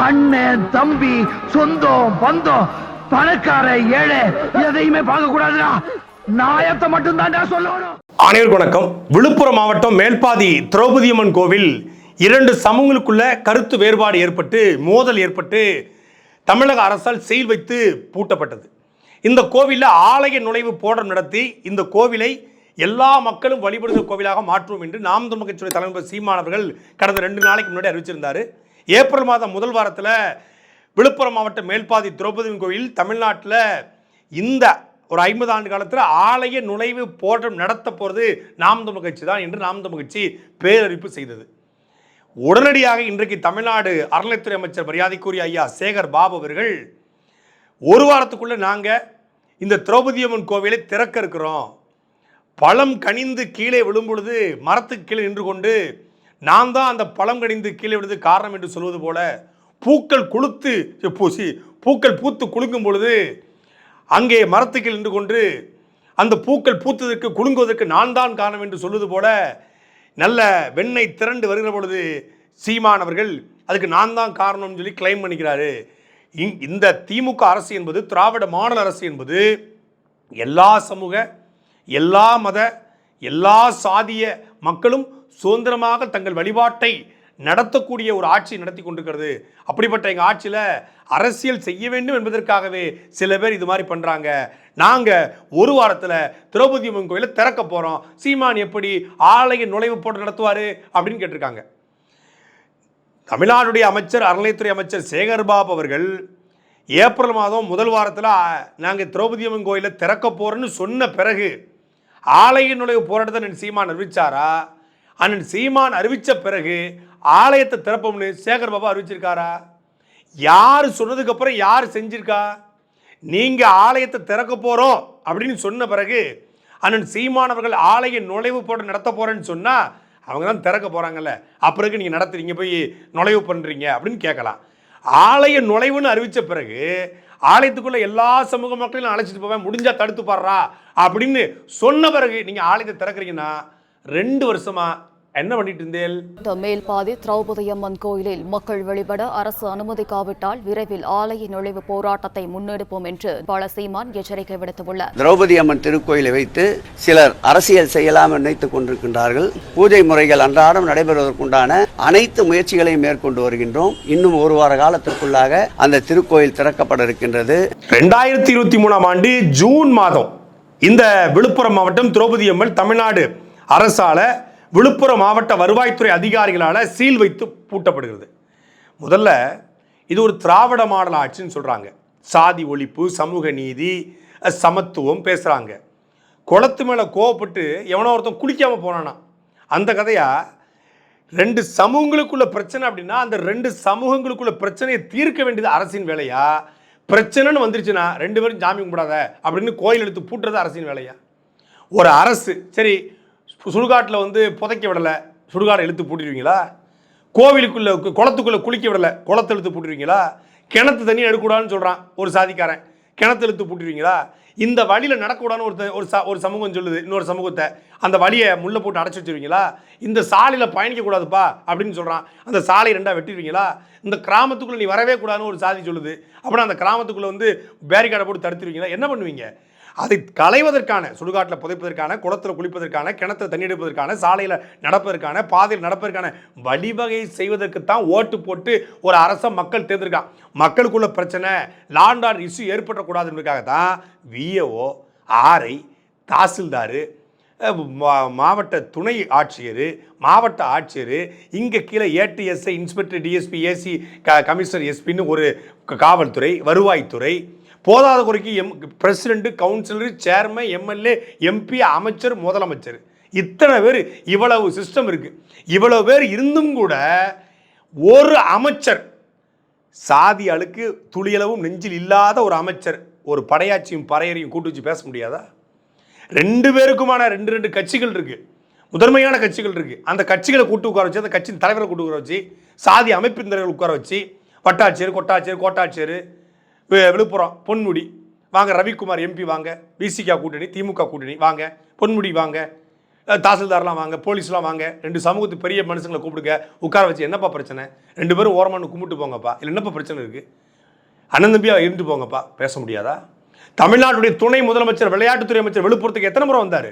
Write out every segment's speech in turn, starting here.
அண்ணன் தம்பி சொந்தம் பந்தம் பணக்கார ஏழை எதையுமே பார்க்க கூடாதுடா நாயத்தை மட்டும் தான்டா சொல்லணும். அனைவருக்கும் வணக்கம். விழுப்புரம் மாவட்டம் மேல்பாதி திரௌபதியம்மன் கோவில் இரண்டு சமூகங்களுக்குள்ள கருத்து வேறுபாடு ஏற்பட்டு மோதல் ஏற்பட்டு தமிழக அரசால் செயல் வைத்து பூட்டப்பட்டது. இந்த கோவிலில் ஆலய நுழைவு போடம் நடத்தி இந்த கோவிலை எல்லா மக்களும் வழிபடுகிற கோவிலாக மாற்றுவோம் என்று நாம் தமிழ் கட்சியுடைய தலைவர் சீமானவர்கள் கடந்த ரெண்டு நாளைக்கு முன்னாடி அறிவிச்சிருந்தார். ஏப்ரல் மாதம் முதல் வாரத்தில் விழுப்புரம் மாவட்டம் மேல்பாதி திரௌபதி கோயில் கோவில் தமிழ்நாட்டில் இந்த ஒரு ஐம்பது ஆண்டு காலத்தில் ஆலய நுழைவு போட்டம் நடத்த போகிறது நாம் தமிழ் கட்சி தான் என்று நாம் தமிழ் கட்சி பேரறிவிப்பு செய்தது. உடனடியாக இன்றைக்கு தமிழ்நாடு அறநிலைத்துறை அமைச்சர் மரியாதைக்குரிய ஐயா சேகர் பாபு அவர்கள் ஒரு வாரத்துக்குள்ளே நாங்கள் இந்த திரௌபதி அம்மன் கோவிலை திறக்க இருக்கிறோம். பழம் கனிந்து கீழே விழும்பொழுது மரத்துக்கு கீழே நின்று கொண்டு நான் தான் அந்த பழம் கடிந்து கீழே விழுது காரணம் என்று சொல்வது போல பூக்கள் கொளுத்து பூசி பூக்கள் பூத்து குலுங்கும் பொழுது அங்கே மரத்துக்கு நின்று கொண்டு அந்த பூக்கள் பூத்ததற்கு குலுங்குவதற்கு நான் தான் காரணம் என்று சொல்வது போல நல்ல வெண்ணெய் திரண்டு வருகிற பொழுது சீமான் அவர்கள் அதுக்கு நான் தான் காரணம்னு சொல்லி கிளைம் பண்ணிக்கிறாரு. இங் இந்த திமுக அரசு என்பது திராவிட மாடல் அரசு என்பது எல்லா சமூக எல்லா மத எல்லா சாதிய மக்களும் சுதந்திரமாக தங்கள் வழிபாட்டை நடத்தக்கூடிய ஒரு ஆட்சி நடத்தி கொண்டிருக்கிறது. அப்படிப்பட்ட எங்கள் ஆட்சியில் அரசியல் செய்ய வேண்டும் என்பதற்காகவே சில பேர் இது மாதிரி பண்ணுறாங்க நாங்கள் ஒரு வாரத்தில் திரௌபதி அம்மன் கோயிலை திறக்க போகிறோம் சீமான் எப்படி ஆலய நுழைவு போட்டு நடத்துவார் அப்படின்னு கேட்டிருக்காங்க. தமிழ்நாடுடைய அமைச்சர் அறநிலைத்துறை அமைச்சர் சேகர்பாபு அவர்கள் ஏப்ரல் மாதம் முதல் வாரத்தில் நாங்கள் திரௌபதி அம்மன் கோயிலை திறக்க போகிறோன்னு சொன்ன பிறகு ஆலய நுழைவு போராட்டத்தை அண்ணன் சீமான் அறிவிச்சாரா? அண்ணன் சீமான் அறிவித்த பிறகு ஆலயத்தை திறப்போம்னு சேகர் பாபா அறிவிச்சிருக்காரா? யார் சொன்னதுக்கப்புறம் யார் செஞ்சிருக்கா? நீங்கள் ஆலயத்தை திறக்க போகிறோம் அப்படின்னு சொன்ன பிறகு அண்ணன் சீமானவர்கள் ஆலய நுழைவு போட்டு நடத்த போகிறேன்னு சொன்னால் அவங்க தான் திறக்க போகிறாங்கல்ல அப்புறம் நீங்கள் நடத்துறீங்க போய் நுழைவு பண்ணுறீங்க அப்படின்னு கேட்கலாம். ஆலய நுழைவுன்னு அறிவித்த பிறகு ஆலயத்துக்குள்ளே எல்லா சமூக மக்களையும் அழைச்சிட்டு போவேன். முடிஞ்சால் தடுத்து பாடுறா அப்படின்னு சொன்ன பிறகு நீங்கள் ஆலயத்தை திறக்கிறீங்கன்னா ரெண்டு வருஷமாக என்ன பண்ணிட்டு இருந்தேன் இந்த மேல்பாதி திரௌபதி அம்மன் கோயிலில் மக்கள் வழிபட அரசு அனுமதிக்காவிட்டால் விரைவில் ஆலய நுழைவு போராட்டத்தை முன்னெடுப்போம் என்று பல சீமான் எச்சரிக்கை விடுத்துள்ளார். திரௌபதி அம்மன் திருக்கோயிலை வைத்து சிலர் அரசியல் செய்யலாம் நினைத்துக் கொண்டிருக்கின்றார்கள். பூஜை முறைகள் அன்றாடம் நடைபெறுவதற்குண்டான அனைத்து முயற்சிகளையும் மேற்கொண்டு வருகின்றோம். இன்னும் ஒரு வார காலத்திற்குள்ளாக அந்த திருக்கோயில் திறக்கப்பட இருக்கின்றது. ரெண்டாயிரத்தி இருபத்தி மூணாம் ஆண்டு ஜூன் மாதம் இந்த விழுப்புரம் மாவட்டம் திரௌபதி அம்மன் தமிழ்நாடு அரசால விழுப்புரம் மாவட்ட வருவாய்த்துறை அதிகாரிகளால் சீல் வைத்து பூட்டப்படுகிறது. முதல்ல இது ஒரு திராவிட மாடல் ஆட்சின்னு சொல்கிறாங்க சாதி ஒழிப்பு சமூக நீதி சமத்துவம் பேசுகிறாங்க குளத்து மேலே கோவப்பட்டு எவனோ ஒருத்தன் குளிக்காமல் போனானா? அந்த கதையாக ரெண்டு சமூகங்களுக்குள்ள பிரச்சனை அப்படின்னா அந்த ரெண்டு சமூகங்களுக்குள்ள பிரச்சனையை தீர்க்க வேண்டியது அரசின் வேலையா? பிரச்சனைன்னு வந்துருச்சுன்னா ரெண்டு பேரும் ஜாமி கும்பிடாத அப்படின்னு கோயில் எடுத்து பூட்டுறது அரசின் வேலையா? ஒரு அரசு சரி சுடுகாட்டில் வந்து புதைக்க விடலை. சுடுகாடை இழுத்து பூட்டிடுவீங்களா? கோவிலுக்குள்ளே குளத்துக்குள்ளே குளிக்க விடலை. குளத்தை இழுத்து பூட்டிடுவீங்களா? கிணத்து தண்ணி எடுக்கூடாதுன்னு சொல்கிறான் ஒரு சாதிக்காரன். கிணத்து இழுத்து பூட்டிடுவீங்களா? இந்த வழியில் நடக்கக்கூடாதுன்னு ஒரு ஒரு ச ஒரு சமூகம் சொல்லுது இன்னொரு சமூகத்தை. அந்த வழியை முள்ளை போட்டு அடைச்சி வச்சுருவீங்களா? இந்த சாலையில் பயணிக்கக்கூடாதுப்பா அப்படின்னு சொல்கிறான் அந்த சாலை ரெண்டாக வெட்டிடுவீங்களா? இந்த கிராமத்துக்குள்ளே நீ வரவே கூடாதுன்னு ஒரு சாதி சொல்லுது. அப்படின்னா அந்த கிராமத்துக்குள்ளே வந்து பேரிகார்டை போட்டு தடுத்துருவீங்களா என்ன பண்ணுவீங்க? அதை களைவதற்கான சுடுகாட்டில் புதைப்பதற்கான குளத்தில் குளிப்பதற்கான கிணத்துல தண்ணி எடுப்பதற்கான சாலையில் நடப்பதற்கான பாதையில் நடப்பதற்கான வழிவகை செய்வதற்கு தான் ஓட்டு போட்டு ஒரு அரச மக்கள் தேர்ந்தெடுக்கான் மக்களுக்குள்ள பிரச்சனை லாண்ட் ஆர்டர் இஷ்யூ ஏற்படக்கூடாதுன்றதுக்காக தான் விஏஓ ஆர்ஐ தாசில்தார் மாவட்ட துணை ஆட்சியர் மாவட்ட ஆட்சியர் இங்கே கீழே ஏடிஎஸ்ஐ இன்ஸ்பெக்டர் டிஎஸ்பி ஏசி க கமிஷனர் எஸ்பின்னு ஒரு காவல்துறை வருவாய்த்துறை போதாத குறைக்கு M president councillor chairman MLA MP அமைச்சர் முதலமைச்சர். இத்தனை பேர் இவ்வளவு சிஸ்டம் இருக்குது இவ்வளவு பேர் இருந்தும் கூட ஒரு அமைச்சர் சாதி அழுக்கு துளியளவும் நெஞ்சில் இல்லாத ஒரு அமைச்சர் ஒரு படையாட்சியும் பறையறையும் கூட்டு வச்சு பேச முடியாதா? ரெண்டு பேருக்குமான ரெண்டு ரெண்டு கட்சிகள் இருக்குது முதன்மையான கட்சிகள் இருக்குது அந்த கட்சிகளை கூட்டு உட்கார வச்சு அந்த கட்சியின் தலைவரை கூட்டு உட்கார வச்சு சாதி அமைப்பின் தலைவர்கள் உட்கார வச்சு வட்டாட்சியர் கொட்டாட்சியர் கோட்டாட்சியர் விழுப்புரம் பொன்முடி. வாங்க ரவிக்குமார் எம்பி வாங்க. விசிகா கூட்டணி திமுக கூட்டணி வாங்க. பொன்முடி வாங்க. தாசில்தார்லாம் வாங்க போலீஸ்லாம் வாங்க. ரெண்டு சமூகத்து பெரிய மனுஷங்களை கூப்பிடுங்க. உட்கார வச்சு என்னப்பா பிரச்சனை? ரெண்டு பேரும் ஓரமானு கும்பிட்டு போங்கப்பா. இல்லை என்னப்பா பிரச்சனை இருக்குது அண்ணன் தம்பியாக இருந்து போங்கப்பா. பேச முடியாதா? தமிழ்நாட்டுடைய துணை முதலமைச்சர் விளையாட்டுத்துறை அமைச்சர் விழுப்புரத்துக்கு எத்தனை முறை வந்தார்?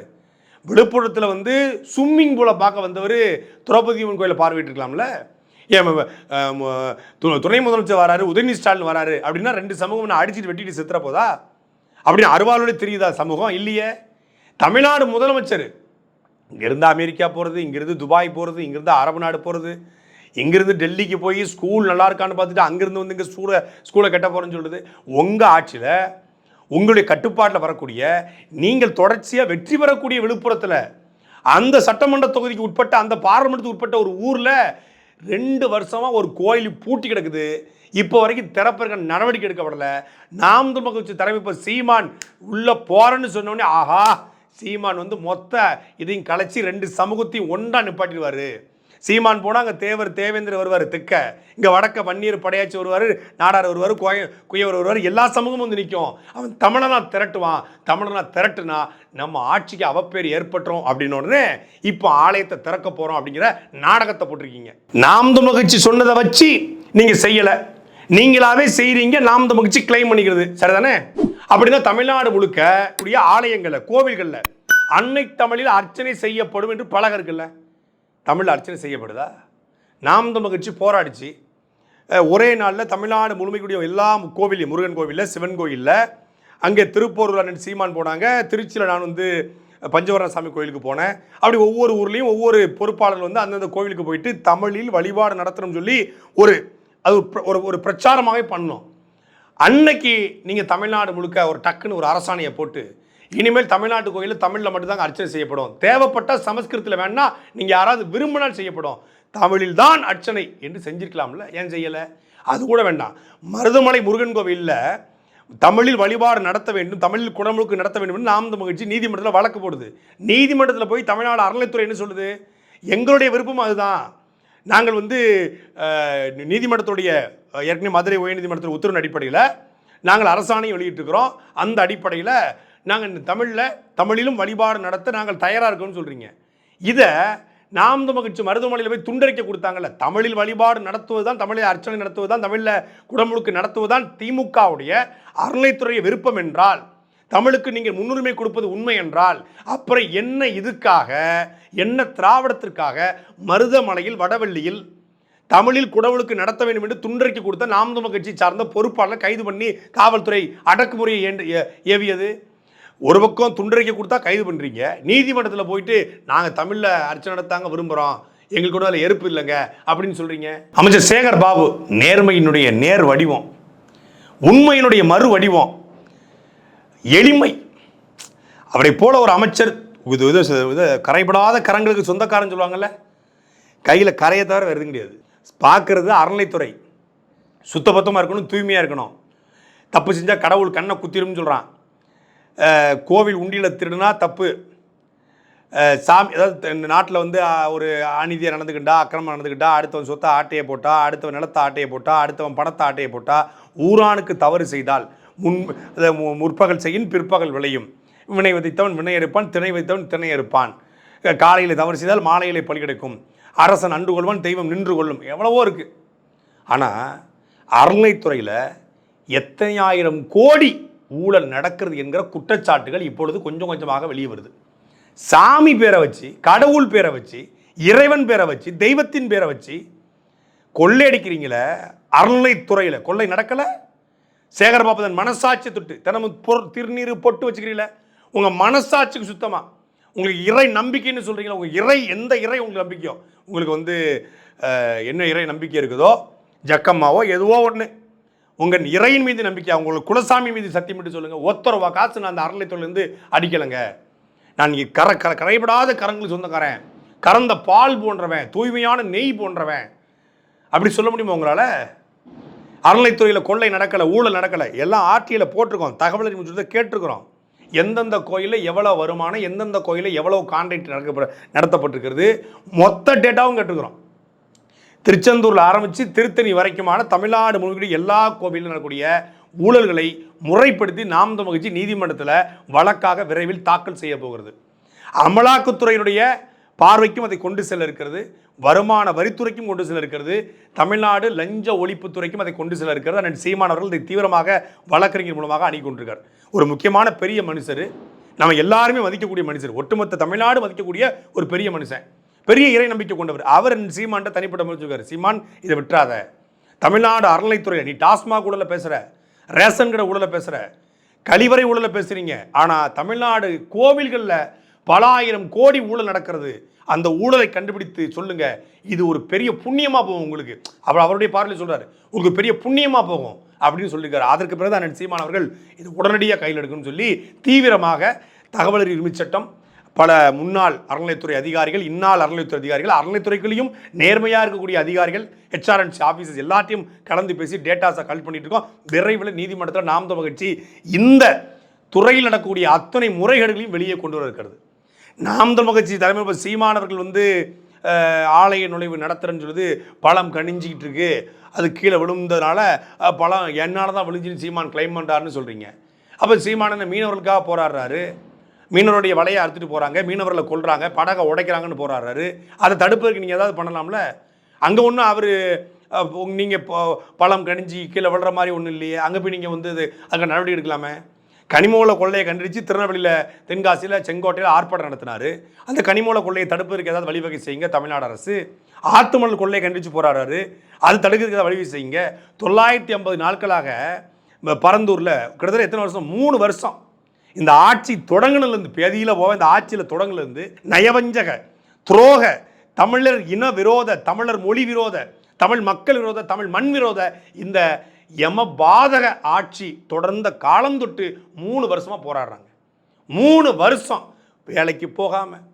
விழுப்புரத்தில் வந்து ஸ்விம்மிங் பூலை பார்க்க வந்தவர் திரௌபதி அம்மன் கோயிலை பார்வையிட்டிருக்கலாம்ல? இருக்கலாம்ல துணை முதலமைச்சர் வராரு உதயநிதி ஸ்டாலின் வராரு அப்படின்னா ரெண்டு சமூகம் நான் அடிச்சுட்டு வெட்டிட்டு செத்துற போதா? அப்படின்னு அருவாளுடைய தெரியுதா சமூகம்? இல்லையே. தமிழ்நாடு முதலமைச்சர். இங்கேருந்து அமெரிக்கா போகிறது இங்கேருந்து துபாய் போகிறது இங்கேருந்து அரபு நாடு போகிறது இங்கேருந்து டெல்லிக்கு போய் ஸ்கூல் நல்லா இருக்கான்னு பார்த்துட்டு அங்கேருந்து வந்து இங்கே ஸ்கூலை ஸ்கூலை கட்ட போகிறேன்னு சொல்லுது உங்கள் ஆட்சியில் உங்களுடைய கட்டுப்பாட்டில் வரக்கூடிய நீங்கள் தொடர்ச்சியாக வெற்றி பெறக்கூடிய விழுப்புரத்தில் அந்த சட்டமன்ற தொகுதிக்கு உட்பட்ட அந்த பாராளுமன்றத்துக்கு உட்பட்ட ஒரு ஊரில் ரெண்டு வருஷமாக ஒரு கோயில் பூட்டி கிடக்குது. இப்போ வரைக்கும் திறப்பிறக்க நடவடிக்கை எடுக்கப்படலை. நாம் தமிழ் கட்சி இப்போ சீமான் உள்ளே போகிறேன்னு சொன்னோடனே ஆஹா சீமான் வந்து மொத்த இதையும் கலைச்சி ரெண்டு சமூகத்தையும் ஒன்றா நிப்பாட்டிடுவார். சீமான் போனால் அங்கே தேவர் தேவேந்திர வருவார் திக்க. இங்கே வடக்க பன்னீர் படையாச்சி வருவார் நாடார் வருவார் கோய குயவர் வருவார் எல்லா சமூகமும் வந்து நிற்கும் அவன் தமிழனா திரட்டுவான். தமிழனா திரட்டுனா நம்ம ஆட்சிக்கு அவப்பேர் ஏற்பட்டுரும் அப்படின்னு உடனே இப்போ ஆலயத்தை திறக்க போகிறோம் அப்படிங்கிற நாடகத்தை போட்டிருக்கீங்க. நாம் மகிழ்ச்சி சொன்னதை வச்சு நீங்கள் செய்யலை. நீங்களாவே செய்கிறீங்க நாம் மகிழ்ச்சி கிளைம் பண்ணிக்கிறது. சரிதானே? அப்படின்னா தமிழ்நாடு முழுக்க கூடிய ஆலயங்களில் கோவில்களில் அன்னை தமிழில் அர்ச்சனை செய்யப்படும் என்று பலக இருக்குல்ல. தமிழில் அர்ச்சனை செய்யப்படுதா? நாம் தமிழ் கட்சி போராடிச்சு. ஒரே நாளில் தமிழ்நாடு முழுமைக்குடிய எல்லா கோவிலையும் முருகன் கோவிலில் சிவன் கோயிலில் அங்கே திருப்பூரில் அண்ணன் சீமான் போனாங்க. திருச்சியில் நான் வந்து பஞ்சவரண சாமி கோயிலுக்கு போனேன். அப்படி ஒவ்வொரு ஊர்லேயும் ஒவ்வொரு பொறுப்பாளர்கள் வந்து அந்தந்த கோவிலுக்கு போயிட்டு தமிழில் வழிபாடு நடத்தணும்னு சொல்லி ஒரு அது ஒரு ஒரு பிரச்சாரமாகவே பண்ணோம் அன்னைக்கு நீங்கள் தமிழ்நாடு முழுக்க ஒரு டக்குன்னு ஒரு அரசாணையை போட்டு இனிமேல் தமிழ்நாட்டு கோயிலில் தமிழில் மட்டும்தாங்க அர்ச்சனை செய்யப்படும். தேவைப்பட்ட சமஸ்கிருதத்தில் வேணா நீங்கள் யாராவது விரும்பினால் செய்யப்படும். தமிழில் தான் அர்ச்சனை என்று செஞ்சிருக்கலாம்ல? ஏன் செய்யலை? அது கூட வேண்டாம். மருதமலை முருகன் கோவிலில் தமிழில் வழிபாடு நடத்த வேண்டும் தமிழில் குடமுழுக்கு நடத்த வேண்டும் என்று நாம் நீதிமன்றத்தில் வழக்கு போடுது. நீதிமன்றத்தில் போய் தமிழ்நாடு அறநிலைத்துறை என்ன சொல்லுது? எங்களுடைய விருப்பம் அதுதான். நாங்கள் வந்து நீதிமன்றத்துடைய ஏற்கனவே மதுரை உயர்நீதிமன்றத்தில் உத்தரவின் அடிப்படையில் நாங்கள் அரசாணையும் வெளியிட்டிருக்கிறோம். அந்த அடிப்படையில் நாங்கள் இந்த தமிழில் தமிழிலும் வழிபாடு நடத்த நாங்கள் தயாராக இருக்கோம்னு சொல்கிறீங்க இதை நாம் மகிழ்ச்சி கட்சி மருதமலையில் போய் துண்டறிக்க கொடுத்தாங்கல்ல. தமிழில் வழிபாடு நடத்துவது தான் தமிழில் அர்ச்சனை நடத்துவது தான் தமிழில் குடமுழுக்கு நடத்துவது தான் திமுகவுடைய அறநிலைத்துறையை விருப்பம் என்றால் தமிழுக்கு நீங்கள் முன்னுரிமை கொடுப்பது உண்மை என்றால் அப்புறம் என்ன இதுக்காக என்ன திராவிடத்திற்காக மருதமலையில் வடவள்ளியில் தமிழில் குடவுளுக்கு நடத்த வேண்டும் என்று துண்டறிக்கை கொடுத்த நாம் கட்சி சார்ந்த பொறுப்பாளர் கைது பண்ணி காவல்துறை அடக்குமுறையை ஏ- ஏவியது? ஒரு பக்கம் துண்டறிக்கை கொடுத்தா கைது பண்ணுறீங்க நீதிமன்றத்தில் போயிட்டு நாங்கள் தமிழில் அர்ச்சனை நடத்தாங்க விரும்புகிறோம் எங்களுக்கு கூட அதில் எருப்பு இல்லைங்க அப்படின்னு சொல்கிறீங்க அமைச்சர் சேகர் பாபு நேர்மையினுடைய நேர் வடிவம். உண்மையினுடைய மறு வடிவம். எளிமை. அவரை போல ஒரு அமைச்சர் இது இது இது கரைபடாத கரங்களுக்கு சொந்தக்காரன் சொல்லுவாங்கல்ல கையில் கரையை தவிர வருது கிடையாது. பார்க்கறது அறநிலைத்துறை சுத்தபத்தமாக இருக்கணும் தூய்மையாக இருக்கணும். தப்பு செஞ்சால் கடவுள் கண்ணை குத்திரும்னு சொல்கிறான் கோவில் உண்டியில் திருடுனா தப்பு. சாமி அதாவது நாட்டில் வந்து ஒரு அநீதியாக நடந்துக்கிட்டா அக்கிரமம் நடந்துக்கிட்டா அடுத்தவன் சொத்தை ஆட்டையை போட்டா அடுத்தவன் நிலத்தை ஆட்டையை போட்டா அடுத்தவன் பணத்தை ஆட்டையை போட்டா ஊரானுக்கு தவறு செய்தால் முன் முற்பகல் செய்யும் பிற்பகல் விளையும். வினை விதைத்தவன் வினை எடுப்பான் திணை வைத்தவன் திணை எடுப்பான். காலையில் தவறு செய்தால் மாலையிலே பலி கிடைக்கும் அரசன் அன்று கொள்வான் தெய்வம் நின்று கொள்ளும். எவ்வளவோ இருக்குது ஆனால் அறநிலைத்துறையில் எத்தனை ஆயிரம் கோடி ஊழல் நடக்கிறது என்கிற குற்றச்சாட்டுகள் இப்பொழுது கொஞ்சம் கொஞ்சமாக வெளியே வருது. சாமி பேரை வச்சு கடவுள் பேரை வச்சு இறைவன் பேரை வச்சு தெய்வத்தின் பேரை வச்சு கொள்ளையடிக்கிறீங்களே அறநிலைத்துறையில் கொள்ளை நடக்கலை? சேகரபாபதன் மனசாட்சி தொட்டு தினமும் பொருள் திருநீர் பொட்டு வச்சுக்கிறீங்களே? உங்கள் மனசாட்சிக்கு சுத்தமாக உங்களுக்கு இறை நம்பிக்கைன்னு சொல்கிறீங்களா உங்கள் இறை எந்த இறை உங்களுக்கு நம்பிக்கையோ? உங்களுக்கு வந்து என்ன இறை நம்பிக்கை இருக்குதோ? ஜக்கம்மாவோ எதுவோ ஒன்று உங்கள் இறையின் மீது நம்பிக்கை உங்களுக்கு குலசாமி மீது சத்தியம் மட்டும் சொல்லுங்கள் ஒத்த ரூபா காசு நான் அந்த அறநிலையத்துலேருந்து அடிக்கலைங்க. நான் இங்கே கர கர கரைபடாத கரங்களுக்கு சொந்தக்காரன். கறந்த பால் போன்றவன் தூய்மையான நெய் போன்றவன். அப்படி சொல்ல முடியுமா உங்களால்? அறநிலைத்துறையில் கொள்ளை நடக்கலை ஊழல் நடக்கலை எல்லாம் ஆர்டியில் போட்டிருக்கோம். தகவல் அறியும் கேட்டிருக்கிறோம். எந்தெந்த கோயிலில் எவ்வளோ வருமானம் எந்தெந்த கோயிலில் எவ்வளோ கான்ட்ராக்ட் நடக்க நடத்தப்பட்டிருக்கிறது? மொத்த டேட்டாவும் கேட்டிருக்கிறோம். திருச்செந்தூரில் ஆரம்பித்து திருத்தணி வரைக்குமான தமிழ்நாடு முழுவதும் எல்லா கோவிலும் நடக்கூடிய ஊழல்களை முறைப்படுத்தி நாம் மகிழ்ச்சி நீதிமன்றத்தில் வழக்காக விரைவில் தாக்கல் செய்ய போகிறது. அமலாக்கத்துறையினுடைய பார்வைக்கும் அதை கொண்டு செல்ல இருக்கிறது. வருமான வரித்துறைக்கும் கொண்டு செல்ல இருக்கிறது. தமிழ்நாடு லஞ்ச ஒழிப்புத்துறைக்கும் அதை கொண்டு செல்ல இருக்கிறது. அண்ணன் சீமான் அவர்கள் இதை தீவிரமாக வழக்கறிஞர் மூலமாக அணுகி கொண்டிருக்கார். ஒரு முக்கியமான பெரிய மனுஷர். நம்ம எல்லாருமே மதிக்கக்கூடிய மனுஷர். ஒட்டுமொத்த தமிழ்நாடு மதிக்கக்கூடிய ஒரு பெரிய மனுஷன். பெரிய இறை நம்பிக்கை கொண்டவர். அவர் சீமான்ட்ட தனிப்பட்ட முடிச்சிருக்காரு சீமான் இதை விட்டுறாத. தமிழ்நாடு அறநிலைத்துறை நீ டாஸ்மாக் ஊழல பேசுற. ரேஷன் கடை ஊழல பேசுற. கழிவறை ஊழல பேசுறீங்க. ஆனா தமிழ்நாடு கோவில்களில் பல ஆயிரம் கோடி ஊழல் நடக்கிறது. அந்த ஊழலை கண்டுபிடித்து சொல்லுங்க. இது ஒரு பெரிய புண்ணியமா போகும் உங்களுக்கு. அவர் அவருடைய பார்வையில் சொல்றாரு. உங்களுக்கு பெரிய புண்ணியமா போகும் அப்படின்னு சொல்லியிருக்காரு. அதற்கு பிறகு அண்ணன் சீமான் அவர்கள் இது உடனடியாக கையில் எடுக்கணும்னு சொல்லி தீவிரமாக தகவல் உரிமை சட்டம் பல முன்னாள் அறநிலைத்துறை அதிகாரிகள் இன்னால் அறநிலைத்துறை அதிகாரிகள் அறநிலைத்துறைக்குள்ளேயும் நேர்மையாக இருக்கக்கூடிய அதிகாரிகள் ஹெச்ஆர்என்சி ஆஃபீஸஸ் எல்லாத்தையும் கலந்து பேசி டேட்டாஸை கலெக்ட் பண்ணிட்டு இருக்கோம். விரைவில் நீதிமன்றத்தில் நாம் தமிழ் இந்த துறையில் நடக்கக்கூடிய அத்தனை முறைகேடுகளையும் வெளியே கொண்டு வர இருக்கிறது. நாம் தமிழ் தலைமை சீமானவர்கள் வந்து ஆலய நுழைவு நடத்துறேன்னு சொல்லுது பழம் கணிஞ்சிக்கிட்டு இருக்கு. அது கீழே விழுந்ததுனால பழம் என்னால் தான் விழுஞ்சின்னு சீமான் கிளைம் பண்ணுறாருன்னு சொல்கிறீங்க அப்போ சீமானன் மீனவர்களுக்காக போராடுறாரு? மீனவருடைய வலையை அறுத்துட்டு போகிறாங்க மீனவர்களை கொள்கிறாங்க படகை உடைக்கிறாங்கன்னு போராடுறாரு. அதை தடுப்பதற்கு நீங்கள் ஏதாவது பண்ணலாம்ல? அங்கே ஒன்றும் அவர் நீங்கள் பழம் கணிஞ்சி கீழே விழுற மாதிரி ஒன்றும் இல்லையே அங்கே போய் நீங்கள் வந்து அங்கே நடவடிக்கை எடுக்கலாமே? கனிமூல கொள்ளையை கண்டுபிடிச்சு திருநெல்வேலியில் தென்காசியில் செங்கோட்டையில் ஆர்ப்பாட்டம் நடத்தினாரு. அந்த கனிமூல கொள்ளையை தடுப்பதற்கு ஏதாவது வழிவகை செய்யுங்க தமிழ்நாடு அரசு. ஆத்துமணல் கொள்ளையை கண்டுபிடிச்சு போராடுறாரு. அது தடுக்கிறதுக்கு ஏதாவது வழிவகை செய்யுங்க. தொள்ளாயிரத்தி ஐம்பது நாட்களாக பரந்தூரில் கிட்டத்தட்ட எத்தனை வருஷம்? மூணு வருஷம். இந்த ஆட்சி தொடங்கினதுலேருந்து பேதியில் போக இந்த ஆட்சியில் தொடங்கினதுலேருந்து நயவஞ்சக துரோக தமிழர் இன விரோத தமிழர் மொழி விரோத தமிழ் மக்கள் விரோத தமிழ் மண் விரோத இந்த எம பாதக ஆட்சி தொடர்ந்த காலம் தொட்டு மூணு வருஷமாக போராடுறாங்க. மூணு வருஷம் வேலைக்கு போகாமல்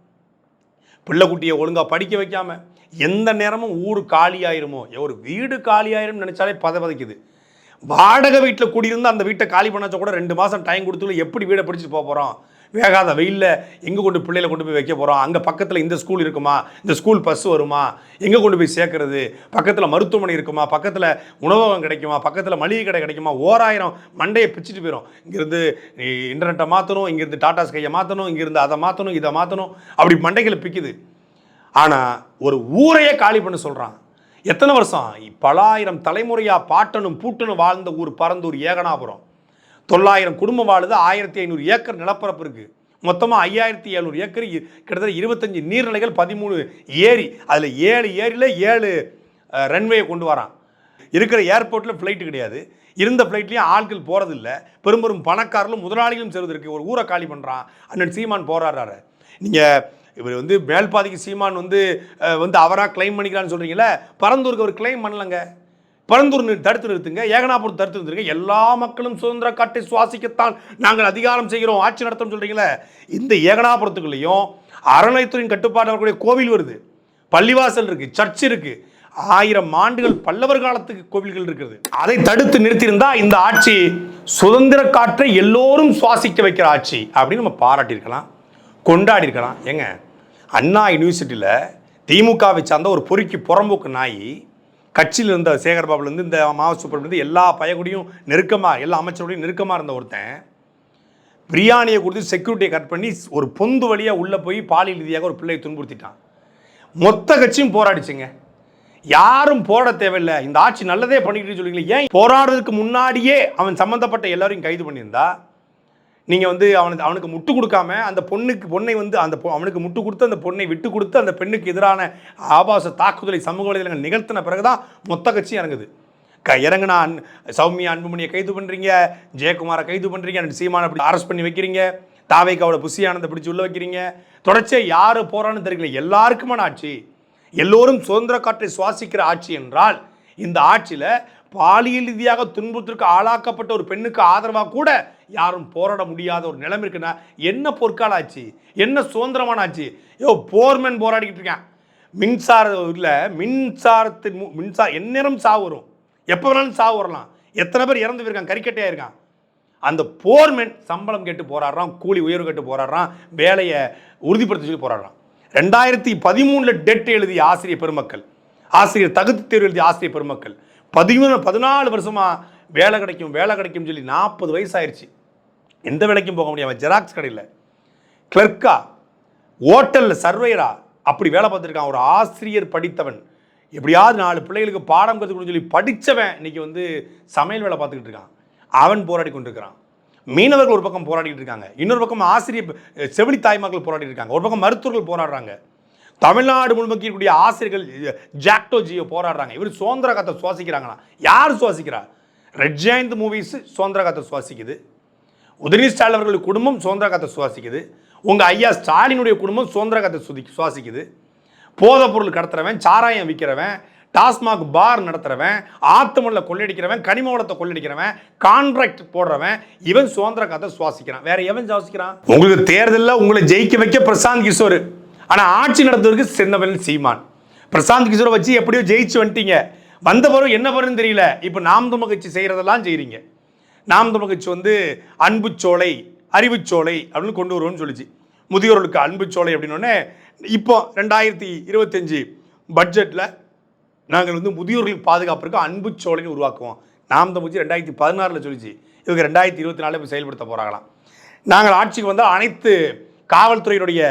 பிள்ளைக்குட்டியை ஒழுங்காக படிக்க வைக்காமல் எந்த நேரமும் ஊர் காலியாயிருமோ? ஒரு வீடு காலியாயிரும்னு நினச்சாலே நினைச்சாலே பதபதைக்குது. வாடகை வீட்டில் குடியிருந்து அந்த வீட்டை காலி பண்ணாச்சா கூட ரெண்டு மாதம் டைம் கொடுத்து எப்படி வீடை பிடிச்சிட்டு போக போகிறோம் வேகாத வெயிலில் எங்கே கொண்டு பிள்ளைகளை கொண்டு போய் வைக்க போகிறோம் அங்கே பக்கத்தில் இந்த ஸ்கூல் இருக்குமா? இந்த ஸ்கூல் பஸ் வருமா? எங்கே கொண்டு போய் சேர்க்குறது? பக்கத்தில் மருத்துவமனை இருக்குமா? பக்கத்தில் உணவகம் கிடைக்குமா? பக்கத்தில் மளிகை கடை கிடைக்குமா? ஓராயிரம் மண்டையை பிச்சுட்டு போயிடும் இங்கேருந்து இன்டர்நெட்டை மாற்றணும் இங்கேருந்து டாடா ஸ்கையை மாற்றணும் இங்கேருந்து அதை மாற்றணும் இதை மாற்றணும் அப்படி மண்டைகளை பிக்குது. ஆனால் ஒரு ஊரையே காலி பண்ண சொல்கிறான் எத்தனை வருஷம்? பலாயிரம் தலைமுறையாக பாட்டனும் பூட்டனும் வாழ்ந்த ஊர் பரந்தூர் ஏகனாபுரம் தொள்ளாயிரம் குடும்பம் வாழுது ஆயிரத்தி ஐநூறு ஏக்கர் நிலப்பரப்பு இருக்குது மொத்தமாக ஐயாயிரத்தி எழுநூறு ஏக்கர் கிட்டத்தட்ட இருபத்தஞ்சி நீர்நிலைகள் பதிமூணு ஏரி. அதில் ஏழு ஏரியில் ஏழு ரன்வேயை கொண்டு வரான். இருக்கிற ஏர்போர்ட்டில் ஃப்ளைட்டு கிடையாது. இருந்த ஃப்ளைட்லேயும் ஆட்கள் போகிறதில்ல பெரும்பெரும் பணக்காரர்களும் முதலாளிகளும் சேர்வதற்கு ஒரு ஊரை காலி பண்ணுறான் அண்ணன் சீமான் போராடுறாரு. நீங்கள் இவர் வந்து மேல்பாதிக்கு சீமான் வந்து வந்து அவராக கிளைம் பண்ணிக்கிறான்னு சொல்கிறீங்களே பரந்தூருக்கு அவர் கிளைம் பண்ணலங்க. பரந்தூர் தடுத்து நிறுத்துங்க. ஏகனாபுரம் தடுத்து நிறுத்துங்க. எல்லா மக்களும் சுதந்திர காட்டை சுவாசிக்கத்தான் நாங்கள் அதிகாரம் செய்கிறோம் ஆட்சி நடத்தோம் சொல்கிறீங்களே இந்த ஏகனாபுரத்துக்குள்ளேயும் அறநிலைத்துறையின் கட்டுப்பாடு அவர்களுடைய கோவில் வருது. பள்ளிவாசல் இருக்குது சர்ச் இருக்குது ஆயிரம் ஆண்டுகள் பல்லவர் காலத்துக்கு கோவில்கள் இருக்கிறது. அதை தடுத்து நிறுத்தியிருந்தா இந்த ஆட்சி சுதந்திர காற்றை எல்லோரும் சுவாசிக்க வைக்கிற ஆட்சி அப்படின்னு நம்ம பாராட்டியிருக்கலாம் கொண்டாடி இருக்கலாம் ஏங்க அண்ணா யூனிவர்சிட்டியில் திமுகவை சார்ந்த ஒரு பொறுக்கி புறம்போக்கு நாய் கட்சியில் இருந்த சேகர்பாபுலேருந்து இந்த மாவட்ட சூப்பர்லேருந்து எல்லா பயகுடியும் நெருக்கமாக எல்லா அமைச்சரோடையும் நெருக்கமாக இருந்த ஒருத்தன். பிரியாணியை கொடுத்து செக்யூரிட்டியை கட் பண்ணி ஒரு பொந்து வழியாக உள்ளே போய் பாலியல் ரீதியாக ஒரு பிள்ளையை துன்புறுத்திட்டான். மொத்த கட்சியும் போராடிச்சுங்க. யாரும் போராட தேவையில்லை. இந்த ஆட்சி நல்லதே பண்ணிக்கிட்டு சொல்லுங்களேன் ஏன் போராடுறதுக்கு முன்னாடியே அவன் சம்மந்தப்பட்ட எல்லாரையும் கைது பண்ணியிருந்தா? நீங்கள் வந்து அவனுக்கு அவனுக்கு முட்டு கொடுக்காம அந்த பொண்ணுக்கு பொண்ணை வந்து அந்த பொ- அவனுக்கு முட்டு கொடுத்து அந்த பொண்ணை விட்டு கொடுத்து அந்த பெண்ணுக்கு எதிரான ஆபாச தாக்குதலை சமூக வலைதளங்கள் நிகழ்த்தின பிறகு தான் மொத்த கட்சி இறங்குது. க இறங்குனா அன் சௌமியா அன்புமணியை கைது பண்ணுறீங்க ஜெயக்குமாரை கைது பண்ணுறீங்க சீமான சீமானை அப்படி அரெஸ்ட் பண்ணி வைக்கிறீங்க தாவைக்காவோட புசியானந்தை பிடிச்சி உள்ளே வைக்கிறீங்க. தொடர்ச்சியாக யார் போகிறான்னு தெரியல. எல்லாருக்குமான ஆட்சி. எல்லோரும் சுதந்திர காற்றை சுவாசிக்கிற ஆட்சி என்றால் இந்த ஆட்சியில் பாலியல் ரீதியாக துன்பத்திற்கு ஆளாக்கப்பட்ட ஒரு பெண்ணுக்கு ஆதரவாக கூட யாரும் போராட முடியாத ஒரு நிலைமை இருக்குன்னா என்ன பொற்கால ஆச்சு என்ன சுதந்திரமான ஆச்சு யோ போர்மேன் போராடிக்கிட்டு இருக்கேன். மின்சார இல்லை மின்சாரத்தின் மு- மின்சார எந்நேரம் சாவு வரும். எப்போ வேணாலும் சாவு வரலாம். எத்தனை பேர் இறந்து போயிருக்காங்க? கறிக்கட்டையாக இருக்கான். அந்த போர்மென் சம்பளம் கேட்டு போராடுறான் கூலி உயர்வு கேட்டு போராடுறான் வேலையை உறுதிப்படுத்தி சொல்லி போராடுறான். ரெண்டாயிரத்தி பதிமூணில் டெட் எழுதிய ஆசிரியர் பெருமக்கள் ஆசிரியர் தகுதி தேர்வு எழுதிய ஆசிரியர் பெருமக்கள் பதிமூணு பதினாலு வருஷமாக வேலை கிடைக்கும் வேலை கிடைக்கும்னு சொல்லி நாற்பது வயசு ஆயிடுச்சு எந்த வேலைக்கும் போக முடியாமல் ஜெராக்ஸ் கடையில். கிளர்க்கா ஹோட்டலில் சர்வேயரா அப்படி வேலை பார்த்துருக்கான். ஒரு ஆசிரியர் படித்தவன். எப்படியாவது நாலு பிள்ளைகளுக்கு பாடம் கற்றுக்கணும்னு சொல்லி படித்தவன் இன்னைக்கு வந்து சமையல் வேலை பார்த்துக்கிட்டு இருக்கான். அவன் போராடி கொண்டிருக்கிறான். மீனவர்கள் ஒரு பக்கம் போராடிட்டு இருக்காங்க. இன்னொரு பக்கம் ஆசிரியர் செவிலி தாய்மார்கள் போராடிட்டு இருக்காங்க. ஒரு பக்கம் மருத்துவர்கள் போராடுறாங்க. தமிழ்நாடு முழுமைக்கு இருக்கக்கூடிய ஆசிரியர்கள் ஜாக்டோ ஜியோ போராடுறாங்க. இவர் சுதந்திர காத்தை சுவாசிக்கிறாங்களா யார் சுவாசிக்கிறா? ரெட் ஜெயந்த் மூவிஸ் சுதந்திர காத்தை சுவாசிக்குது. உதயநிதி ஸ்டாலின் அவர்கள் குடும்பம் சுதந்திர கதை சுவாசிக்குது. உங்கள் ஐயா ஸ்டாலினுடைய குடும்பம் சுதந்திர கதை சுதி சுவாசிக்குது. போதைப் பொருள் கடத்துறவன் சாராயம் விற்கிறவன் டாஸ்மாக் பார் நடத்துகிறவன் ஆத்தமல்ல கொள்ளடிக்கிறவன் கனிம வளத்தை கொள்ளடிக்கிறவன் கான்ட்ராக்ட் போடுறவன் இவன் சுதந்திர காத்தை சுவாசிக்கிறான். வேற எவன் சுவாசிக்கிறான்? உங்களுக்கு தேர்தலில் உங்களை ஜெயிக்க வைக்க பிரசாந்த் கிஷோர். ஆனால் ஆட்சி நடத்துவதற்கு சென்னவன் சீமான். பிரசாந்த் கிஷோரை வச்சு எப்படியோ ஜெயிச்சு வந்துட்டீங்க. வந்த பிறகு என்ன பிறகு தெரியல. இப்போ நாம் தமிழ் கட்சி செய்கிறதெல்லாம் செய்கிறீங்க நாம் தமிழ்கட்சி வந்து அன்புச்சோலை அறிவுச்சோலை அப்படின்னு கொண்டு வருவோம்னு சொல்லிச்சு. முதியோர்களுக்கு அன்புச்சோலை அப்படின்னோடனே இப்போ ரெண்டாயிரத்தி இருபத்தஞ்சி பட்ஜெட்டில் நாங்கள் வந்து முதியோர்களுக்கு பாதுகாப்பிற்கு அன்புச்சோலைன்னு உருவாக்குவோம். நாம் தமிழ்ச்சி ரெண்டாயிரத்தி பதினாறில் சொல்லிச்சு. இவங்க ரெண்டாயிரத்தி இருபத்தி நாலில் இப்போ செயல்படுத்த போகிறாங்களாம் நாங்கள் ஆட்சிக்கு வந்தால் அனைத்து காவல்துறையினுடைய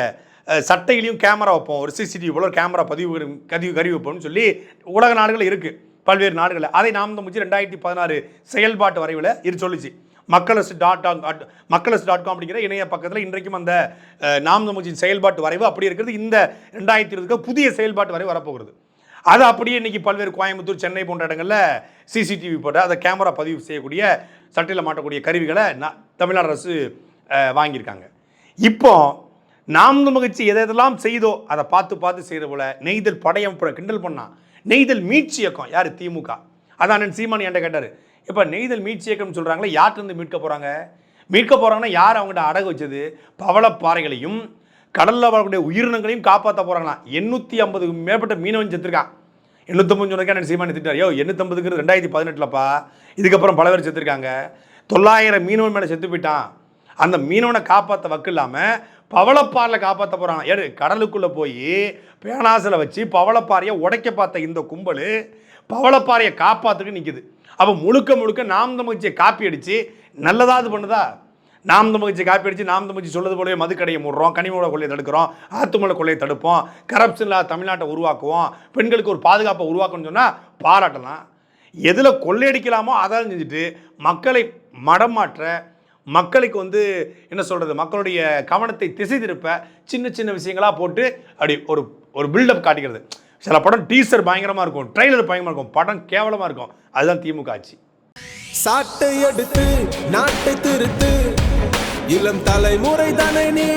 சட்டையிலையும் கேமரா வைப்போம். ஒரு சிசிடிவி போல் ஒரு கேமரா பதிவு கரு- பதிவு கருவி வைப்போம்னு சொல்லி உலக நாடுகள் இருக்குது பல்வேறு நாடுகளில். அதை நாம் முடிச்சு ரெண்டாயிரத்தி பதினாறு செயல்பாட்டு வரைவில் இது சொல்லிச்சு. மக்களஸ் டாட் டாட் மக்களஸ் டாட் காம் அப்படிங்கிற இணைய பக்கத்தில் இன்றைக்கும் அந்த அஹ், நாம் செயல்பாட்டு வரைவு அப்படி இருக்கிறது இந்த ரெண்டாயிரத்தி இருபதுக்கு புதிய செயல்பாட்டு வரைவு வரப்போகிறது. அது அப்படியே இன்றைக்கி பல்வேறு கோயம்புத்தூர் சென்னை போன்ற இடங்களில் சிசிடிவி போட்ட அதை கேமரா பதிவு செய்யக்கூடிய சட்டையில் மாட்டக்கூடிய கருவிகளை நான் தமிழ்நாடு அரசு வாங்கியிருக்காங்க. இப்போ நாம் மகிழ்ச்சி எதை எதெல்லாம் செய்தோ அதை பார்த்து பார்த்து செய்கிற போல நெய்தல் படையமைப்புற கிண்டல் பண்ணான் நெய்தல் மீட்சி இயக்கம். யார்? திமுக. அதான் அண்ணன் சீமான் என்கிட்ட கேட்டார். இப்போ நெய்தல் மீட்சி இயக்கம்னு சொல்கிறாங்களே யார்கிட்ட மீட்க போகிறாங்க மீட்க போகிறாங்கன்னா யார் அவங்ககிட்ட அடகு வச்சது? பவளப்பாறைகளையும் கடலில் வரக்கூடிய உயிரினங்களையும் காப்பாற்ற போகிறாங்களா எண்ணூற்றி ஐம்பதுக்கு மேற்பட்ட மீனவன் செத்துருக்கான். எண்ணூற்றம்பது சொன்னதுக்கு நான் சீமான் திட்டார் யோ எண்ணூற்றம்பதுக்கு ரெண்டாயிரத்தி பதினெட்டுலப்பா. இதுக்கப்புறம் பல பேர் செத்துருக்காங்க. தொள்ளாயிரம் மீனவன் மேலே செத்து போயிட்டான். அந்த மீனவனை காப்பாற்ற வக்கு இல்லாமல் பவளப்பாரில் காப்பாற்ற போகிறான் ஏறு கடலுக்குள்ளே போய் பேனாசில் வச்சு பவளப்பாறையை உடைக்க பார்த்த இந்த கும்பல் பவளப்பாறையை காப்பாற்றுக்கு நிற்கிது அப்போ முழுக்க முழுக்க நாம் தமிழ்ச்சியை காப்பி அடித்து நல்லதாவது பண்ணுதா? நாம் தமிழ்ச்சி காப்பி அடித்து நாம் தமிழ்ச்சி சொல்றது போலவே மதுக்கடையை மூடுறோம் கனிமூல கொள்ளையை தடுக்கிறோம் ஆத்துமலை கொள்ளையை தடுப்போம் கரப்ஷன் இல்லாத தமிழ்நாட்டை உருவாக்குவோம் பெண்களுக்கு ஒரு பாதுகாப்பை உருவாக்கணும்னு சொன்னால் பாராட்டலாம். எதில் கொள்ளையடிக்கலாமோ அதான் செஞ்சுட்டு மக்களை மடம் மாற்ற மக்களுக்கு வந்து என்ன சொல்கிறது மக்களுடைய கவனத்தை திசை திருப்ப சின்ன சின்ன விஷயங்களா போட்டு அப்படி ஒரு ஒரு பில்டப் காட்டிக்கிறது. சில படம் டீசர் பயங்கரமாக இருக்கும் ட்ரெய்லர் பயங்கரமாக இருக்கும் படம் கேவலமாக இருக்கும். அதுதான் திமுக ஆட்சி. சாட்டை எடுத்து நாட்டை திருத்து. இளம் தலைமுறை தானே நீ